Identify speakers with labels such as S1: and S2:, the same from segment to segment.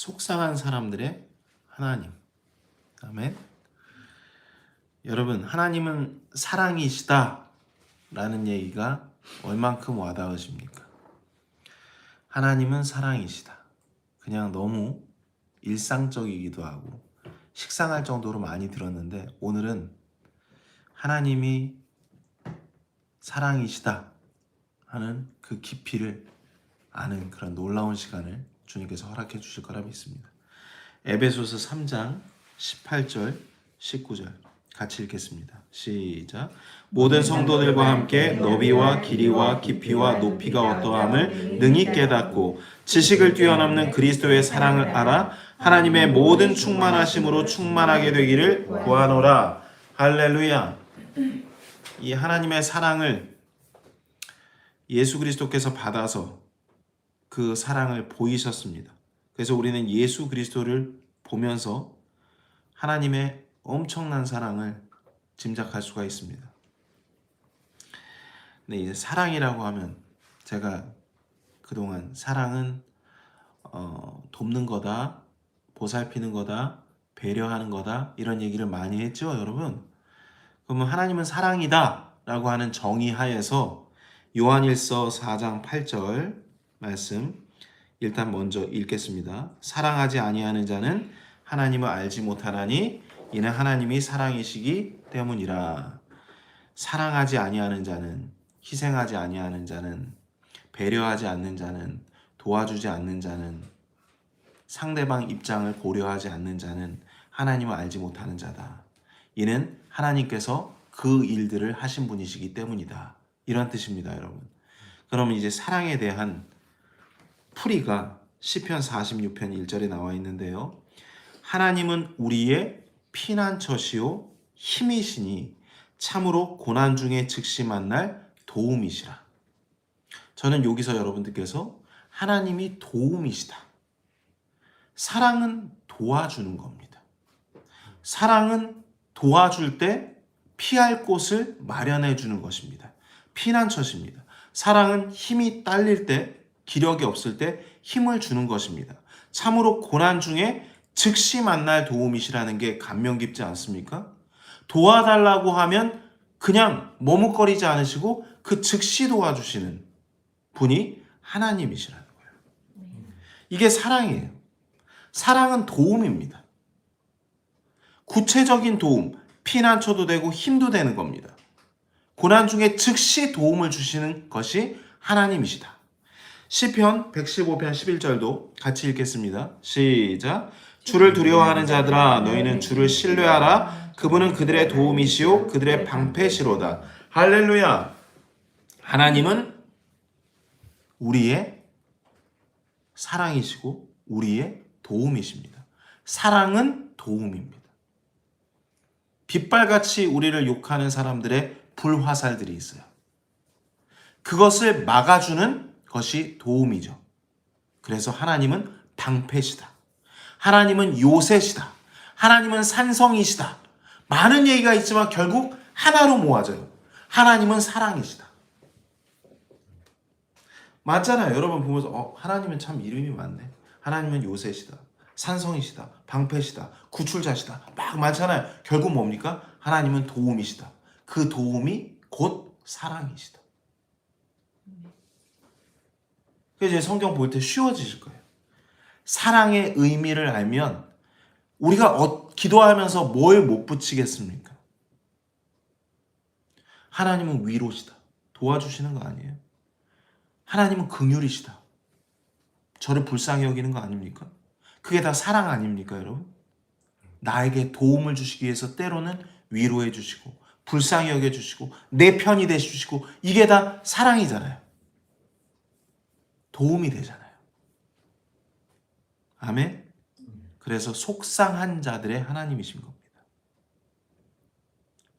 S1: 속상한 사람들의 하나님. 아멘. 여러분, 하나님은 사랑이시다. 라는 얘기가 얼만큼 와닿으십니까? 하나님은 사랑이시다. 그냥 너무 일상적이기도 하고 식상할 정도로 많이 들었는데 오늘은 하나님이 사랑이시다 하는 그 깊이를 아는 그런 놀라운 시간을 주님께서 허락해 주실 거라 믿습니다. 에베소서 3장 18절 19절 같이 읽겠습니다. 시작. 모든 성도들과 함께 너비와 길이와 깊이와 높이가 어떠함을 능히 깨닫고 지식을 뛰어넘는 그리스도의 사랑을 알아 하나님의 모든 충만하심으로 충만하게 되기를 구하노라. 할렐루야. 이 하나님의 사랑을 예수 그리스도께서 받아서 그 사랑을 보이셨습니다. 그래서 우리는 예수 그리스도를 보면서 하나님의 엄청난 사랑을 짐작할 수가 있습니다. 근데 이제 사랑이라고 하면 제가 그동안 사랑은 어, 돕는 거다, 보살피는 거다, 배려하는 거다 이런 얘기를 많이 했죠, 여러분. 그러면 하나님은 사랑이다라고 하는 정의 하에서 요한일서 4장 8절 말씀 일단 먼저 읽겠습니다. 사랑하지 아니하는 자는 하나님을 알지 못하나니 이는 하나님이 사랑이시기 때문이라. 사랑하지 아니하는 자는 희생하지 아니하는 자는 배려하지 않는 자는 도와주지 않는 자는 상대방 입장을 고려하지 않는 자는 하나님을 알지 못하는 자다. 이는 하나님께서 그 일들을 하신 분이시기 때문이다. 이런 뜻입니다, 여러분. 그러면 이제 사랑에 대한 풀이가 시편 46편 1절에 나와 있는데요. 하나님은 우리의 피난처시요 힘이시니 참으로 고난 중에 즉시 만날 도움이시라. 저는 여기서 여러분들께서 하나님이 도움이시다. 사랑은 도와주는 겁니다. 사랑은 도와줄 때 피할 곳을 마련해 주는 것입니다. 피난처십니다. 사랑은 힘이 딸릴 때, 기력이 없을 때 힘을 주는 것입니다. 참으로 고난 중에 즉시 만날 도움이시라는 게 감명 깊지 않습니까? 도와달라고 하면 그냥 머뭇거리지 않으시고 그 즉시 도와주시는 분이 하나님이시라는 거예요. 이게 사랑이에요. 사랑은 도움입니다. 구체적인 도움, 피난처도 되고 힘도 되는 겁니다. 고난 중에 즉시 도움을 주시는 것이 하나님이시다. 시편 115편 11절도 같이 읽겠습니다. 시작. 주를 두려워하는 자들아 너희는 주를 신뢰하라 그분은 그들의 도움이시요 그들의 방패시로다. 할렐루야. 하나님은 우리의 사랑이시고 우리의 도움이십니다. 사랑은 도움입니다. 빛발같이 우리를 욕하는 사람들의 불화살들이 있어요. 그것을 막아주는 것이 도움이죠. 그래서 하나님은 방패시다. 하나님은 요새시다. 하나님은 산성이시다. 많은 얘기가 있지만 결국 하나로 모아져요. 하나님은 사랑이시다. 맞잖아요. 여러분 보면서 어, 하나님은 참 이름이 많네. 하나님은 요새시다. 산성이시다. 방패시다. 구출자시다. 막 많잖아요. 결국 뭡니까? 하나님은 도움이시다. 그 도움이 곧 사랑이시다. 그래서 이제 성경 볼 때 쉬워지실 거예요. 사랑의 의미를 알면 우리가 어, 기도하면서 뭘 못 붙이겠습니까? 하나님은 위로시다. 도와주시는 거 아니에요? 하나님은 긍휼이시다. 저를 불쌍히 여기는 거 아닙니까? 그게 다 사랑 아닙니까, 여러분? 나에게 도움을 주시기 위해서 때로는 위로해 주시고 불쌍히 여겨 주시고 내 편이 돼 주시고 이게 다 사랑이잖아요. 도움이 되잖아요. 아멘. 그래서 속상한 자들의 하나님이신 겁니다.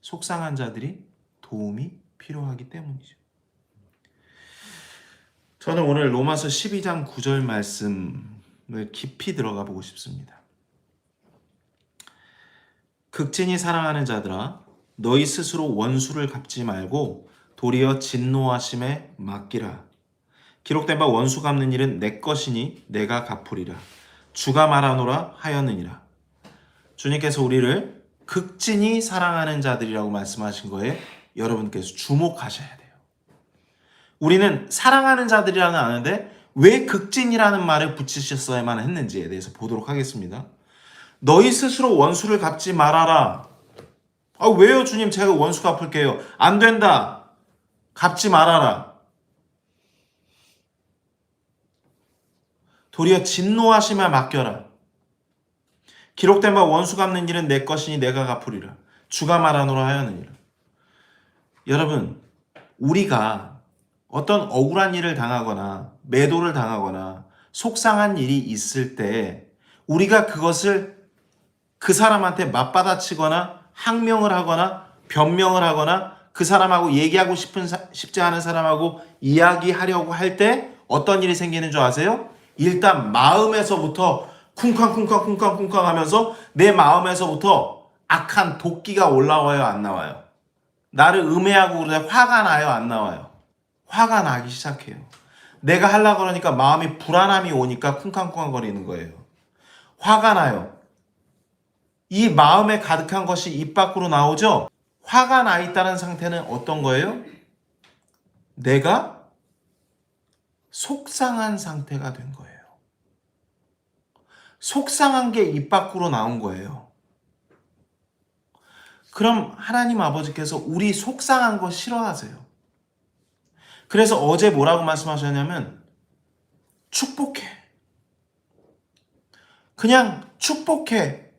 S1: 속상한 자들이 도움이 필요하기 때문이죠. 저는 오늘 로마서 12장 9절 말씀을 깊이 들어가 보고 싶습니다. 극진히 사랑하는 자들아 너희 스스로 원수를 갚지 말고 도리어 진노하심에 맡기라. 기록된 바 원수 갚는 일은 내 것이니 내가 갚으리라. 주가 말하노라 하였느니라. 주님께서 우리를 극진히 사랑하는 자들이라고 말씀하신 거에 여러분께서 주목하셔야 돼요. 우리는 사랑하는 자들이라는 아는데 왜 극진이라는 말을 붙이셨어야만 했는지에 대해서 보도록 하겠습니다. 너희 스스로 원수를 갚지 말아라. 아, 왜요, 주님? 제가 원수 갚을게요. 안 된다. 갚지 말아라. 도리어 진노하심에 맡겨라. 기록된 바 원수 갚는 일은 내 것이니 내가 갚으리라. 주가 말하노라 하였느니라. 여러분, 우리가 어떤 억울한 일을 당하거나 매도를 당하거나 속상한 일이 있을 때 우리가 그것을 그 사람한테 맞받아치거나 항명을 하거나 변명을 하거나 그 사람하고 얘기하고 싶은 사- 싶지 않은 사람하고 이야기하려고 할 때 어떤 일이 생기는 줄 아세요? 일단 마음에서부터 쿵쾅쿵쾅쿵쾅쿵쾅 하면서 내 마음에서부터 악한 도끼가 올라와요 안 나와요? 나를 음해하고 그러다 화가 나요 안 나와요? 화가 나기 시작해요. 내가 하려고 그러니까 마음이 불안함이 오니까 쿵쾅쿵쾅 거리는 거예요. 화가 나요. 이 마음에 가득한 것이 입 밖으로 나오죠? 화가 나 있다는 상태는 어떤 거예요? 내가 속상한 상태가 된 거예요. 속상한 게 입 밖으로 나온 거예요. 그럼 하나님 아버지께서 우리 속상한 거 싫어하세요. 그래서 어제 뭐라고 말씀하셨냐면 축복해. 그냥 축복해.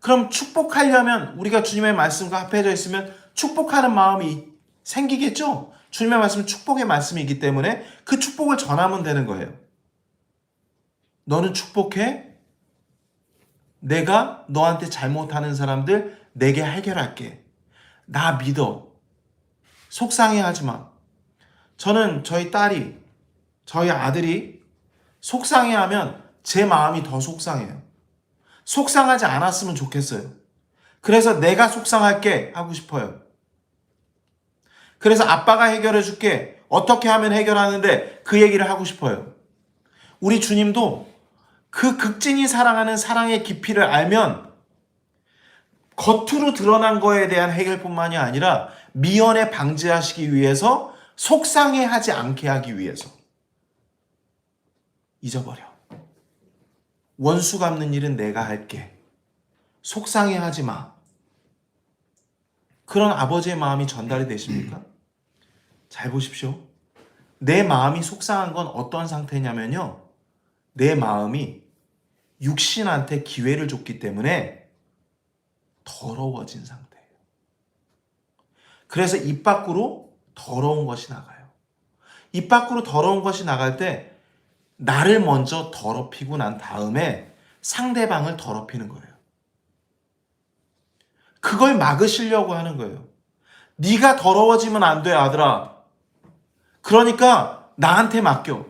S1: 그럼 축복하려면 우리가 주님의 말씀과 합해져 있으면 축복하는 마음이 생기겠죠? 주님의 말씀은 축복의 말씀이기 때문에 그 축복을 전하면 되는 거예요. 너는 축복해? 내가 너한테 잘못하는 사람들 내게 해결할게. 나 믿어. 속상해 하지 마. 저는 저희 딸이, 저희 아들이 속상해 하면 제 마음이 더 속상해요. 속상하지 않았으면 좋겠어요. 그래서 내가 속상할게 하고 싶어요. 그래서 아빠가 해결해 줄게. 어떻게 하면 해결하는데 그 얘기를 하고 싶어요. 우리 주님도 그 극진히 사랑하는 사랑의 깊이를 알면 겉으로 드러난 거에 대한 해결뿐만이 아니라 미연에 방지하시기 위해서 속상해 하지 않게 하기 위해서 잊어버려. 원수 갚는 일은 내가 할게. 속상해 하지 마. 그런 아버지의 마음이 전달이 되십니까? 잘 보십시오. 내 마음이 속상한 건 어떤 상태냐면요. 내 마음이 육신한테 기회를 줬기 때문에 더러워진 상태예요. 그래서 입 밖으로 더러운 것이 나가요. 입 밖으로 더러운 것이 나갈 때 나를 먼저 더럽히고 난 다음에 상대방을 더럽히는 거예요. 그걸 막으시려고 하는 거예요. 네가 더러워지면 안 돼, 아들아. 그러니까 나한테 맡겨.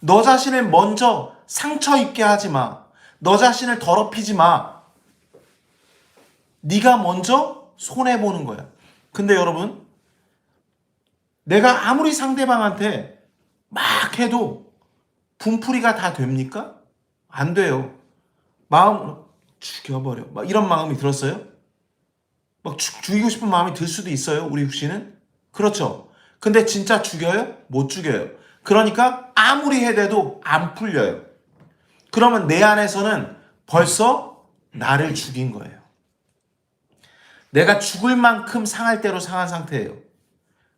S1: 너 자신을 먼저 상처 입게 하지 마. 너 자신을 더럽히지 마. 네가 먼저 손해 보는 거야. 근데 여러분, 내가 아무리 상대방한테 막 해도 분풀이가 다 됩니까? 안 돼요. 마음 죽여버려. 막 이런 마음이 들었어요? 막 죽, 죽이고 싶은 마음이 들 수도 있어요. 우리 육신은 그렇죠. 근데 진짜 죽여요? 못 죽여요. 그러니까 아무리 해대도 안 풀려요. 그러면 내 안에서는 벌써 나를 죽인 거예요. 내가 죽을 만큼 상할 대로 상한 상태예요.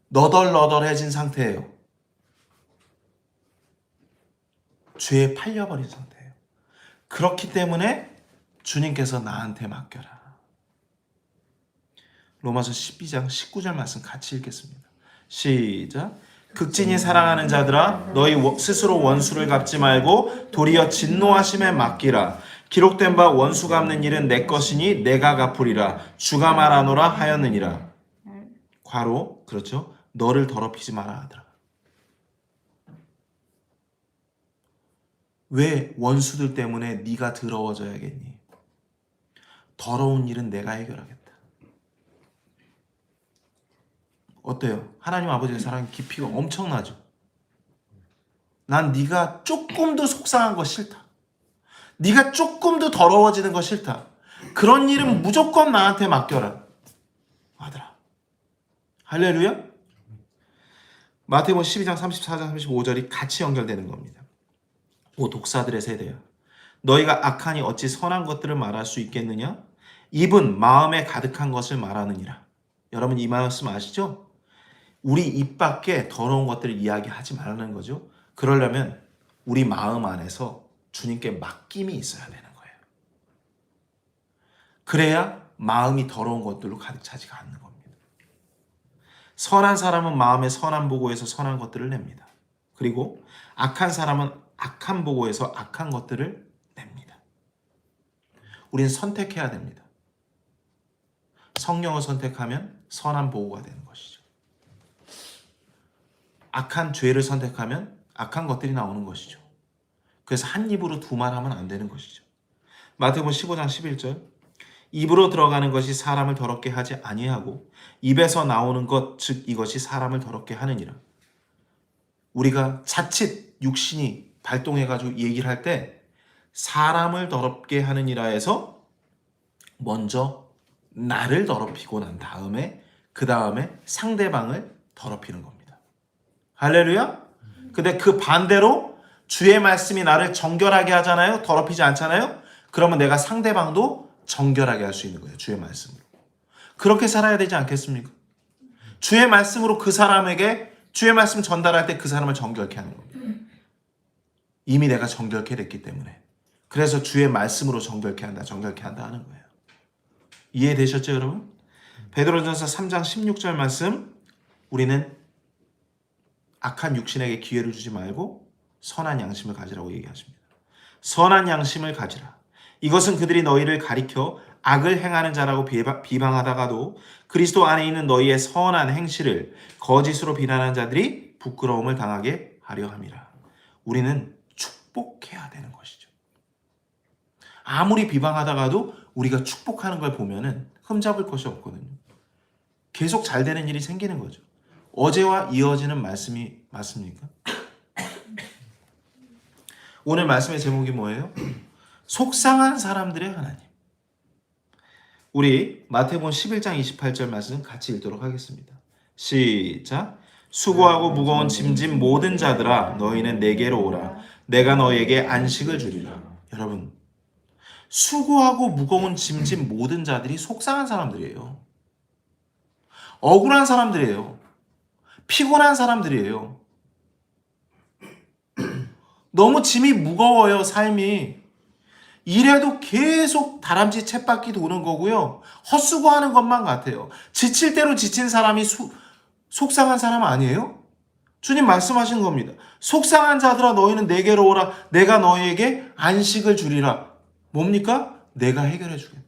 S1: 너덜너덜해진 상태예요. 죄에 팔려버린 상태예요. 그렇기 때문에 주님께서 나한테 맡겨라. 로마서 12장 19절 말씀 같이 읽겠습니다. 시작. 극진히 사랑하는 자들아 너희 워- 스스로 원수를 갚지 말고 도리어 진노하심에 맡기라. 기록된 바 원수 갚는 일은 내 것이니 내가 갚으리라. 주가 말하노라 하였느니라. 과로 그렇죠. 너를 더럽히지 마라 하더라. 왜 원수들 때문에 네가 더러워져야겠니? 더러운 일은 내가 해결하겠다. 어때요? 하나님 아버지의 사랑의 깊이가 엄청나죠. 난 네가 조금도 속상한 거 싫다. 네가 조금도 더러워지는 거 싫다. 그런 일은 무조건 나한테 맡겨라. 아들아. 할렐루야. 마태복음 12장 34장 35절이 같이 연결되는 겁니다. 오 독사들의 세대야. 너희가 악하니 어찌 선한 것들을 말할 수 있겠느냐? 입은 마음에 가득한 것을 말하느니라. 여러분 이 말씀 아시죠? 우리 입 밖에 더러운 것들을 이야기하지 말라는 거죠. 그러려면 우리 마음 안에서 주님께 맡김이 있어야 되는 거예요. 그래야 마음이 더러운 것들로 가득 차지가 않는 겁니다. 선한 사람은 마음에 선한 보고에서 선한 것들을 냅니다. 그리고 악한 사람은 악한 보고에서 악한 것들을 냅니다. 우리는 선택해야 됩니다. 성령을 선택하면 선한 보고가 되는 것이죠. 악한 죄를 선택하면 악한 것들이 나오는 것이죠. 그래서 한 입으로 두 말 하면 안 되는 것이죠. 마태복음 15장 11절 입으로 들어가는 것이 사람을 더럽게 하지 아니하고 입에서 나오는 것 즉 이것이 사람을 더럽게 하느니라. 우리가 자칫 육신이 발동해 가지고 얘기를 할 때 사람을 더럽게 하느니라에서 먼저 나를 더럽히고 난 다음에 그 다음에 상대방을 더럽히는 겁니다. 할렐루야. 근데 그 반대로 주의 말씀이 나를 정결하게 하잖아요. 더럽히지 않잖아요. 그러면 내가 상대방도 정결하게 할 수 있는 거예요. 주의 말씀으로. 그렇게 살아야 되지 않겠습니까? 주의 말씀으로 그 사람에게 주의 말씀 전달할 때 그 사람을 정결케 하는 겁니다. 이미 내가 정결케 됐기 때문에. 그래서 주의 말씀으로 정결케 한다, 정결케 한다 하는 거예요. 이해되셨죠, 여러분? 베드로전서 3장 16절 말씀 우리는 악한 육신에게 기회를 주지 말고 선한 양심을 가지라고 얘기하십니다. 선한 양심을 가지라. 이것은 그들이 너희를 가리켜 악을 행하는 자라고 비방하다가도 그리스도 안에 있는 너희의 선한 행실을 거짓으로 비난하는 자들이 부끄러움을 당하게 하려 함이라. 우리는 축복해야 되는 것이죠. 아무리 비방하다가도 우리가 축복하는 걸 보면은 흠잡을 것이 없거든요. 계속 잘 되는 일이 생기는 거죠. 어제와 이어지는 말씀이 맞습니까? 오늘 말씀의 제목이 뭐예요? 속상한 사람들의 하나님. 우리 마태복음 11장 28절 말씀 같이 읽도록 하겠습니다. 시작. 수고하고 무거운 짐진 모든 자들아 너희는 내게로 오라. 내가 너희에게 안식을 주리라. 여러분, 수고하고 무거운 짐진 모든 자들이 속상한 사람들이에요. 억울한 사람들이에요. 피곤한 사람들이에요. 너무 짐이 무거워요, 삶이. 이래도 계속 다람쥐 챗바퀴 도는 거고요. 헛수고하는 것만 같아요. 지칠 대로 지친 사람이 수, 속상한 사람 아니에요? 주님 말씀하신 겁니다. 속상한 자들아 너희는 내게로 오라. 내가 너희에게 안식을 주리라. 뭡니까? 내가 해결해 주겠다.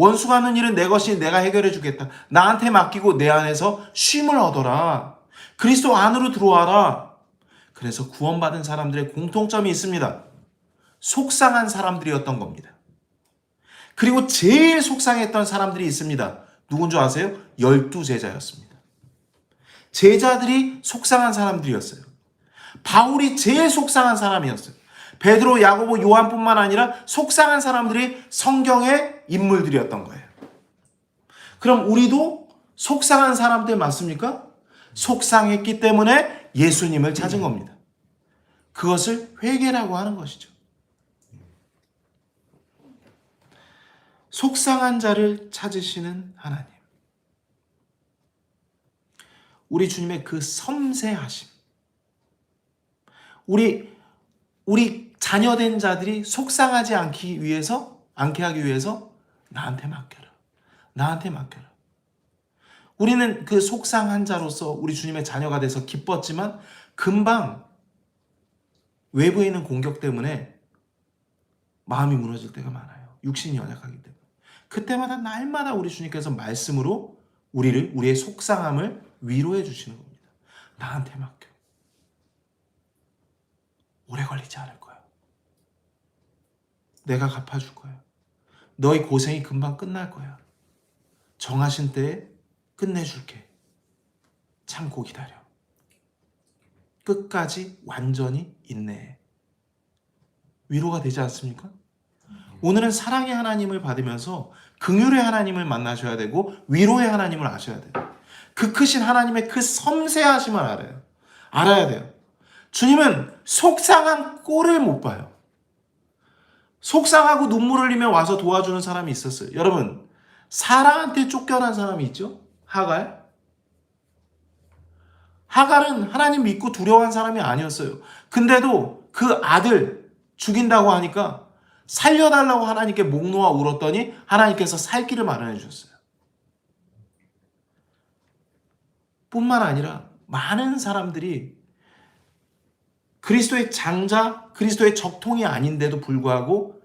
S1: 원수가 하는 일은 내 것이 내가 해결해 주겠다. 나한테 맡기고 내 안에서 쉼을 얻어라. 그리스도 안으로 들어와라. 그래서 구원받은 사람들의 공통점이 있습니다. 속상한 사람들이었던 겁니다. 그리고 제일 속상했던 사람들이 있습니다. 누군 줄 아세요? 열두 제자였습니다. 제자들이 속상한 사람들이었어요. 바울이 제일 속상한 사람이었어요. 베드로, 야고보, 요한뿐만 아니라 속상한 사람들이 성경의 인물들이었던 거예요. 그럼 우리도 속상한 사람들 맞습니까? 속상했기 때문에 예수님을 찾은 겁니다. 그것을 회개라고 하는 것이죠. 속상한 자를 찾으시는 하나님. 우리 주님의 그 섬세하심. 우리 우리 자녀된 자들이 속상하지 않기 위해서 않게 하기 위해서 나한테 맡겨라. 나한테 맡겨라. 우리는 그 속상한 자로서 우리 주님의 자녀가 돼서 기뻤지만 금방 외부에 있는 공격 때문에 마음이 무너질 때가 많아요. 육신이 연약하기 때문에. 그때마다 날마다 우리 주님께서 말씀으로 우리를 우리의 속상함을 위로해 주시는 겁니다. 나한테 맡겨. 오래 걸리지 않을 거야. 내가 갚아줄 거야. 너의 고생이 금방 끝날 거야. 정하신 때에 끝내줄게. 참고 기다려. 끝까지 완전히 인내해. 위로가 되지 않습니까? 오늘은 사랑의 하나님을 받으면서 긍휼의 하나님을 만나셔야 되고 위로의 하나님을 아셔야 돼요. 그 크신 하나님의 그 섬세하심을 알아요. 알아야 돼요. 주님은 속상한 꼴을 못 봐요. 속상하고 눈물 흘리며 와서 도와주는 사람이 있었어요. 여러분, 사랑한테 쫓겨난 사람이 있죠? 하갈? 하갈은 하나님 믿고 두려워한 사람이 아니었어요. 근데도 그 아들 죽인다고 하니까 살려달라고 하나님께 목 놓아 울었더니 하나님께서 살 길을 마련해 주셨어요. 뿐만 아니라 많은 사람들이 그리스도의 장자, 그리스도의 적통이 아닌데도 불구하고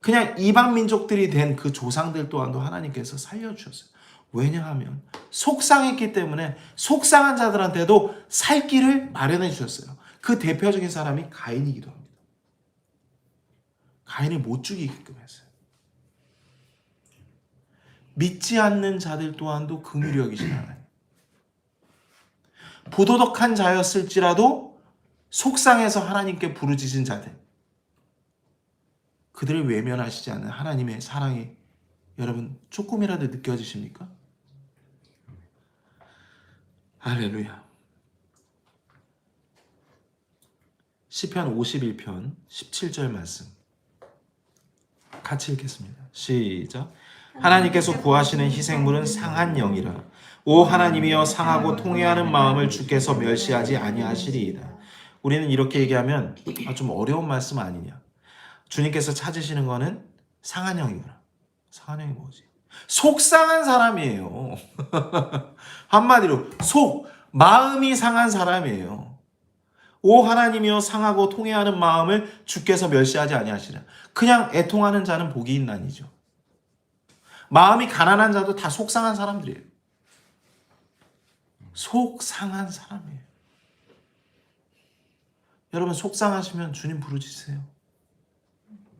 S1: 그냥 이방 민족들이 된 그 조상들 또한도 하나님께서 살려주셨어요. 왜냐하면 속상했기 때문에 속상한 자들한테도 살 길을 마련해 주셨어요. 그 대표적인 사람이 가인이기도 합니다. 가인을 못 죽이게끔 했어요. 믿지 않는 자들 또한도 긍휼히 여기신 하나님. 부도덕한 자였을지라도 속상해서 하나님께 부르짖은 자들. 그들을 외면하시지 않는 하나님의 사랑이 여러분 조금이라도 느껴지십니까? 할렐루야. 시편 51편 17절 말씀. 같이 읽겠습니다. 시작. 하나님께서 구하시는 희생물은 상한 영이라. 오 하나님이여 상하고 통회하는 마음을 주께서 멸시하지 아니하시리이다. 우리는 이렇게 얘기하면 아, 좀 어려운 말씀 아니냐. 주님께서 찾으시는 거는 상한 영이구나. 상한 영이 뭐지? 속상한 사람이에요. 한마디로 속 마음이 상한 사람이에요. 오 하나님이여 상하고 통회하는 마음을 주께서 멸시하지 아니하시라. 그냥 애통하는 자는 복이 있나니죠. 마음이 가난한 자도 다 속상한 사람들이에요. 속상한 사람이에요. 여러분 속상하시면 주님 부르짖으세요.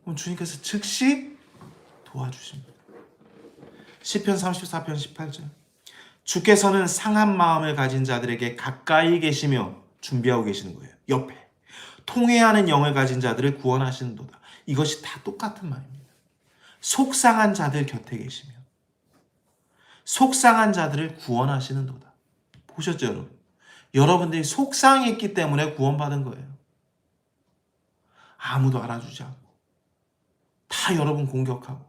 S1: 그럼 주님께서 즉시 도와주십니다. 시편 34편 18절. 주께서는 상한 마음을 가진 자들에게 가까이 계시며 준비하고 계시는 거예요. 옆에. 통회하는 영을 가진 자들을 구원하시는도다. 이것이 다 똑같은 말입니다. 속상한 자들 곁에 계시며 속상한 자들을 구원하시는도다. 보셨죠, 여러분? 여러분들이 속상했기 때문에 구원받은 거예요. 아무도 알아주지 않고 다 여러분 공격하고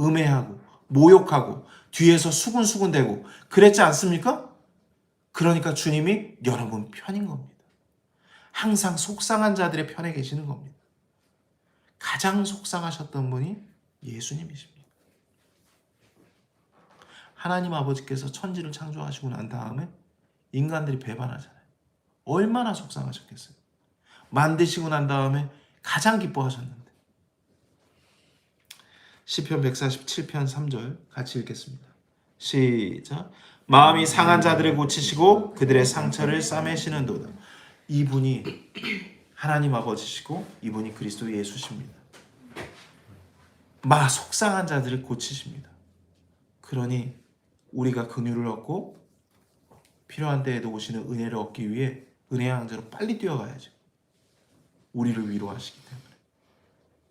S1: 음해하고 모욕하고 뒤에서 수군수군 대고 그랬지 않습니까? 그러니까 주님이 여러분 편인 겁니다. 항상 속상한 자들의 편에 계시는 겁니다. 가장 속상하셨던 분이 예수님이십니다. 하나님 아버지께서 천지를 창조하시고 난 다음에 인간들이 배반하잖아요. 얼마나 속상하셨겠어요. 만드시고 난 다음에 가장 기뻐하셨는데. 시편 147편 3절 같이 읽겠습니다. 시작. 마음이 상한 자들을 고치시고 그들의 상처를 싸매시는도다. 이분이 하나님 아버지시고 이분이 그리스도 예수십니다. 마 속상한 자들을 고치십니다. 그러니 우리가 긍휼을 얻고 필요한 때에도 오시는 은혜를 얻기 위해 은혜의 항제로 빨리 뛰어가야죠. 우리를 위로하시기 때문에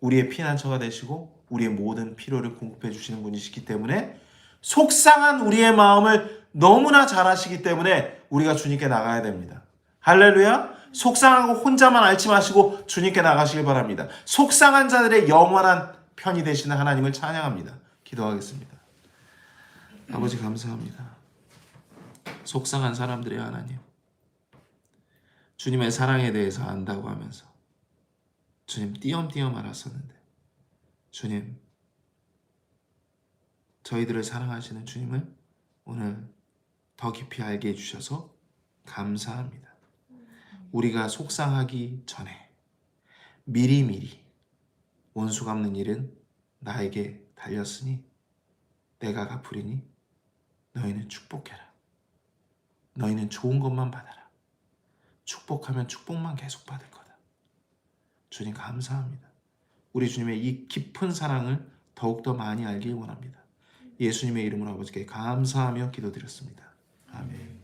S1: 우리의 피난처가 되시고 우리의 모든 필요를 공급해 주시는 분이시기 때문에 속상한 우리의 마음을 너무나 잘 아시기 때문에 우리가 주님께 나가야 됩니다. 할렐루야. 속상하고 혼자만 앓지 마시고 주님께 나가시길 바랍니다. 속상한 자들의 영원한 편이 되시는 하나님을 찬양합니다. 기도하겠습니다. 아버지 감사합니다. 속상한 사람들의 하나님. 주님의 사랑에 대해서 안다고 하면서 주님 띄엄띄엄 알았었는데 주님 저희들을 사랑하시는 주님을 오늘 더 깊이 알게 해주셔서 감사합니다. 우리가 속상하기 전에 미리미리 원수 갚는 일은 나에게 달렸으니 내가 갚으리니 너희는 축복해라. 너희는 좋은 것만 받아라. 축복하면 축복만 계속 받을 거다. 주님 감사합니다. 우리 주님의 이 깊은 사랑을 더욱더 많이 알길 원합니다. 예수님의 이름으로 아버지께 감사하며 기도드렸습니다. 아멘.